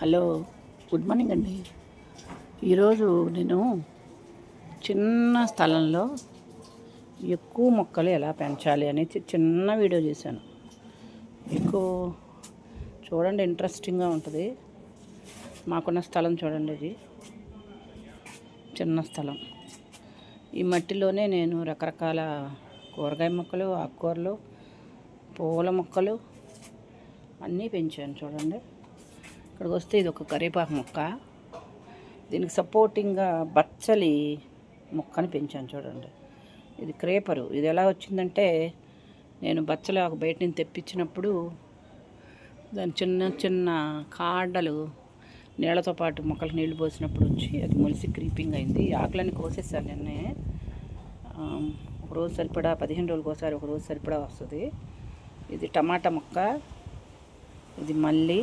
Hello good morning అండి. ఈరోజు నేను చిన్న స్థలంలో ఎక్కువ మొక్కలు ఎలా పెంచాలి అనేది చిన్న వీడియో చేశాను. మీకు చూడండి ఇంట్రెస్టింగ్గా ఉంటుంది. మాకున్న స్థలం చూడండి ఇది. చిన్న స్థలం. ఈ మట్టిలోనే నేను రకరకాల కూరగాయ మొక్కలు ఆకుకూరలు పూల మొక్కలు అన్నీ పెంచాను చూడండి. ఇక్కడికి వస్తే ఇది ఒక కరివేపాకు మొక్క. దీనికి సపోర్టింగ్గా బచ్చలి మొక్కని పెంచాను చూడండి. ఇది క్రేపరు. ఇది ఎలా వచ్చిందంటే నేను బచ్చలి ఒక బయట నుంచి తెప్పించినప్పుడు దాని చిన్న చిన్న కాడలు నీళ్ళతో పాటు మొక్కలు నీళ్ళు పోసినప్పుడు వచ్చి అది మొలిసి క్రీపింగ్ అయింది. ఆకులన్నీ కోసేసాను నిన్నే. ఒకరోజు ఒక రోజు సరిపడా పదిహేను రోజులకు ఒకసారి ఒకరోజు సరిపడా వస్తుంది. ఇది టమాటా మొక్క. ఇది మల్లి.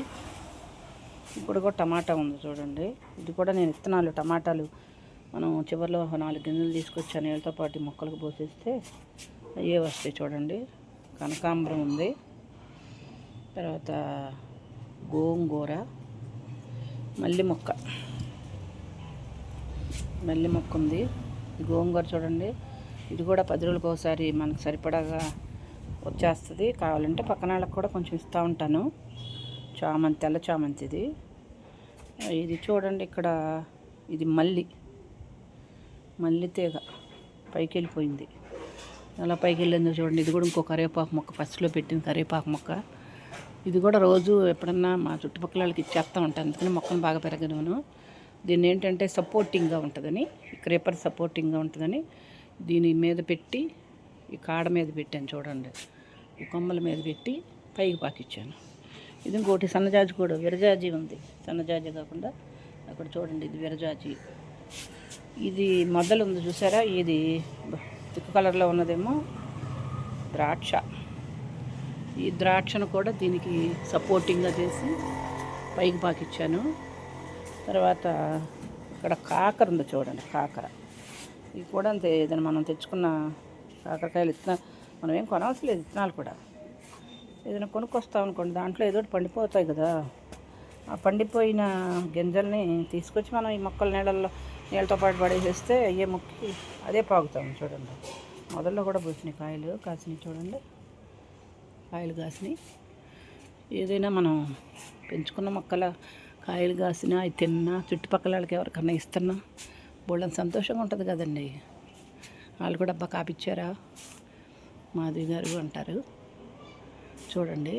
ఇప్పుడు కూడా టమాటా ఉంది చూడండి. ఇది కూడా నేను విత్తనాలు టమాటాలు మనం చివరిలో నాలుగు గింజలు తీసుకొచ్చాను నీళ్ళతో పాటు మొక్కలకు పోసేస్తే అవే వస్తాయి చూడండి. కనకాంబరం ఉంది. తర్వాత గోంగూర మల్లి మొక్క. మల్లి మొక్క ఉంది. గోంగూర చూడండి. ఇది కూడా పది రోజులకు ఒకసారి మనకు సరిపడాగా వచ్చేస్తుంది. కావాలంటే పక్కన వాళ్ళకి కూడా కొంచెం ఇస్తూ ఉంటాను. చామంతి తెల్ల చామంతి ఇది. ఇది చూడండి ఇక్కడ ఇది మల్లి. మల్లి తీగ పైకి వెళ్ళిపోయింది. అలా పైకి వెళ్ళిందో చూడండి. ఇది కూడా ఇంకో కరివేపాకు మొక్క ఫస్ట్లో పెట్టిన కరివేపాకు మొక్క. ఇది కూడా రోజు ఎప్పుడన్నా మా చుట్టుపక్కల వాళ్ళకి ఇచ్చేస్తూ ఉంటాను. అందుకని మొక్కను బాగా పెరగను దీన్ని ఏంటంటే సపోర్టింగ్గా ఉంటుందని ఈ క్రేపర్ సపోర్టింగ్గా ఉంటుందని దీని మీద పెట్టి ఈ కాడ మీద పెట్టాను చూడండి. ఈ కొమ్మల మీద పెట్టి పైకి పాకిచ్చాను. ఇది ఇంకోటి సన్నజాజి కూడా విరజాజి ఉంది. సన్నజాజి కాకుండా అక్కడ చూడండి ఇది విరజాజి. ఇది మొదలు ఉంది చూసారా? ఇది తిక్కు కలర్లో ఉన్నదేమో ద్రాక్ష. ఈ ద్రాక్షను కూడా దీనికి సపోర్టింగ్గా చేసి పైకి పాకిచ్చాను. తర్వాత ఇక్కడ కాకర ఉంది చూడండి కాకర. ఇది కూడా అంతే ఏదైనా మనం తెచ్చుకున్న కాకరకాయలు ఇత్తనా మనం ఏం కొనవలసిన లేదు విత్తనాలు కూడా. ఏదైనా కొనుక్కొస్తాం అనుకోండి దాంట్లో ఏదో ఒకటి పండిపోతాయి కదా. ఆ పండిపోయిన గింజల్ని తీసుకొచ్చి మనం ఈ మొక్కల నీళ్ళల్లో నీళ్ళతో పాటు పడేసేస్తే అయ్యే మొక్కి అదే పాగుతాం చూడండి. మొదల్లో కూడా పోసినాయి కాయలు కాసినాయి చూడండి. కాయలు కాసినాయి. ఏదైనా మనం పెంచుకున్న మొక్కల కాయలు కాసినా అవి తిన్నా చుట్టుపక్కల వాళ్ళకి ఎవరికన్నా ఇస్తున్నా బోళ్ళని సంతోషంగా ఉంటుంది కదండి. వాళ్ళు కూడా అబ్బా కాపిచ్చారా? మాధవి గారు అంటారు. చూడండి.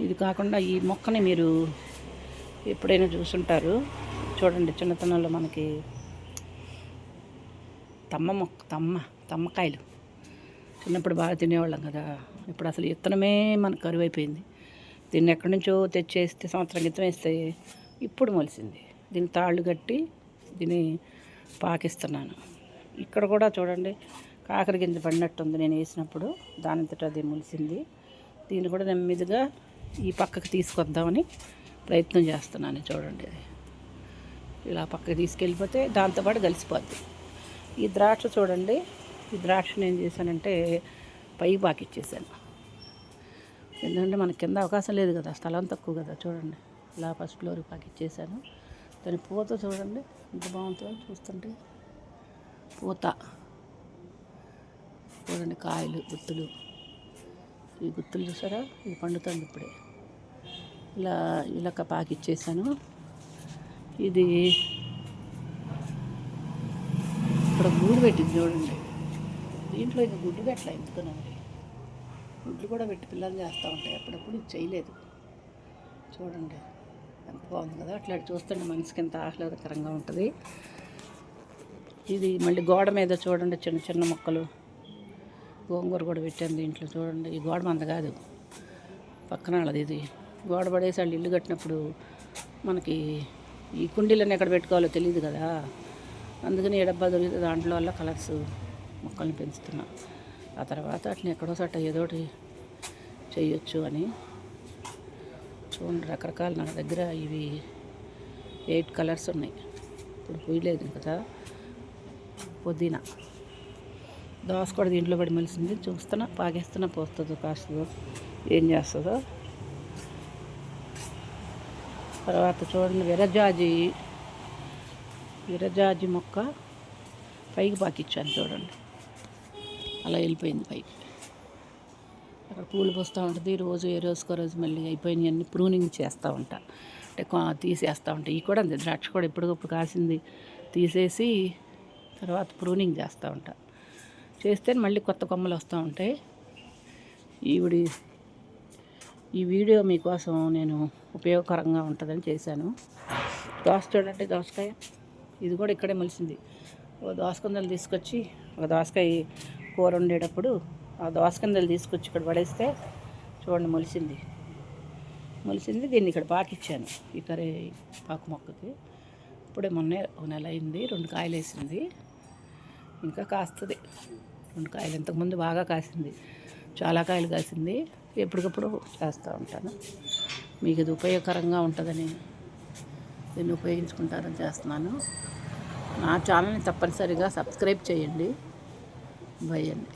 ఇది కాకుండా ఈ మొక్కని మీరు ఎప్పుడైనా చూసుంటారు. చూడండి చిన్నతనంలో మనకి తమ్మ మొక్క తమ్మ తమ్మకాయలు. చిన్నప్పుడు బాగా తినేవాళ్ళం కదా. ఇప్పుడు అసలు విత్తనమే మనకు కరువైపోయింది. దీన్ని ఎక్కడి నుంచో తెచ్చేస్తే సంవత్సరం క్రితం వేస్తే ఇప్పుడు మొలిసింది. దీన్ని తాళ్ళు కట్టి దీన్ని పాకిస్తున్నాను. ఇక్కడ కూడా చూడండి కాకర గింజ పడినట్టుంది నేను వేసినప్పుడు. దానింతట అది ములిసింది. దీన్ని కూడా నెమ్మదిగా ఈ పక్కకి తీసుకొద్దామని ప్రయత్నం చేస్తున్నాను. చూడండి ఇలా పక్కకి తీసుకెళ్ళిపోతే దాంతోపాటు కలిసిపోద్ది. ఈ ద్రాక్ష చూడండి. ఈ ద్రాక్షను ఏం చేశానంటే పై పాకిచ్చేసాను ఎందుకంటే మన కింద అవకాశం లేదు కదా స్థలం తక్కువ కదా. చూడండి. ఇలా ఫస్ట్ ఫ్లోర్ పాకిచ్చేసాను దాని పూత చూడండి. ఎంత బాగుంటుందో చూస్తుంటే. పూత. చూడండి కాయలు గుత్తులు. ఈ గుత్తులు చూసారా? ఇది పండుతుంది ఇప్పుడే. ఇలా ఇలా పాకిచ్చేసాను ఇది ఇక్కడ గూడు పెట్టింది చూడండి. దీంట్లో ఇక గుడ్డు పెట్టలే ఎందుకునండి గుడ్లు కూడా పెట్టి పిల్లలు చేస్తూ ఉంటాయి. అప్పుడప్పుడు ఇది చేయలేదు. చూడండి. ఎంత బాగుంది కదా? అట్లా చూస్తుంటే మనసుకి ఎంత ఆహ్లాదకరంగా ఉంటుంది. ఇది మళ్ళీ గోడ మీద చూడండి చిన్న చిన్న మొక్కలు. గోంగూర కూడా పెట్టాను దీంట్లో చూడండి. ఈ గోడ మంద కాదు. పక్కన వాళ్ళది ఇది. గోడ పడేసి వాళ్ళు ఇల్లు కట్టినప్పుడు మనకి ఈ కుండీలను ఎక్కడ పెట్టుకోవాలో తెలియదు కదా. అందుకని ఏ డబ్బా దొరికితే దాంట్లో వల్ల కలర్స్ మొక్కల్ని పెంచుతున్నా. ఆ తర్వాత అట్లా ఎక్కడో సట ఏదో ఒకటి చేయొచ్చు అని చూడండి. రకరకాల నా దగ్గర ఇవి ఎయిట్ కలర్స్ ఉన్నాయి. ఇప్పుడు పూయలేదు కదా. పుదీనా. దోశ కూడా దీంట్లో పడి మెలిసింది చూస్తున్నా పాగేస్తున్నా పోస్తుందో కాస్తుందో ఏం చేస్తుందో. తర్వాత చూడండి విరజాజి. విరజాజి మొక్క పైకి పాకిచ్చాను చూడండి. అలా వెళ్ళిపోయింది పైకి. అక్కడ పూలు పోస్తూ ఉంటుంది. రోజు ఏ రోజుకో రోజు మళ్ళీ అయిపోయినాయి అన్ని. ప్రూనింగ్ చేస్తూ ఉంటా. అంటే తీసేస్తూ ఉంటా. ఈ కూడా అంతే. ద్రాక్ష కూడా ఎప్పటికప్పుడు కాసింది. తీసేసి తర్వాత ప్రూనింగ్ చేస్తూ ఉంటా. చేస్తే మళ్ళీ కొత్త కొమ్మలు వస్తూ ఉంటాయి. ఈవిడి ఈ వీడియో మీకోసం నేను ఉపయోగకరంగా ఉంటుందని చేశాను. దోస చూడండి దోసకాయ. ఇది కూడా ఇక్కడే మలిసింది. ఓ దోసకందలు తీసుకొచ్చి ఒక దోసకాయ కూర వండేటప్పుడు ఆ దోసకందలు తీసుకొచ్చి ఇక్కడ పడేస్తే చూడండి మొలిసింది. మొలిసింది దీన్ని ఇక్కడ పాకిచ్చాను. ఈ కర్రీ పాకు మొక్కకి. ఇప్పుడే మొన్నే ఒక నెల అయింది రెండు కాయలు వేసింది ఇంకా కాస్తుంది. రెండు కాయలు ఇంతకుముందు బాగా కాసింది. చాలా కాయలు కాసింది. ఎప్పటికప్పుడు చేస్తూ ఉంటాను. మీకు ఇది ఉపయోగకరంగా ఉంటుందని దీన్ని ఉపయోగించుకుంటారని చేస్తున్నాను. నా ఛానల్ని తప్పనిసరిగా సబ్స్క్రైబ్ చేయండి. బై అండి.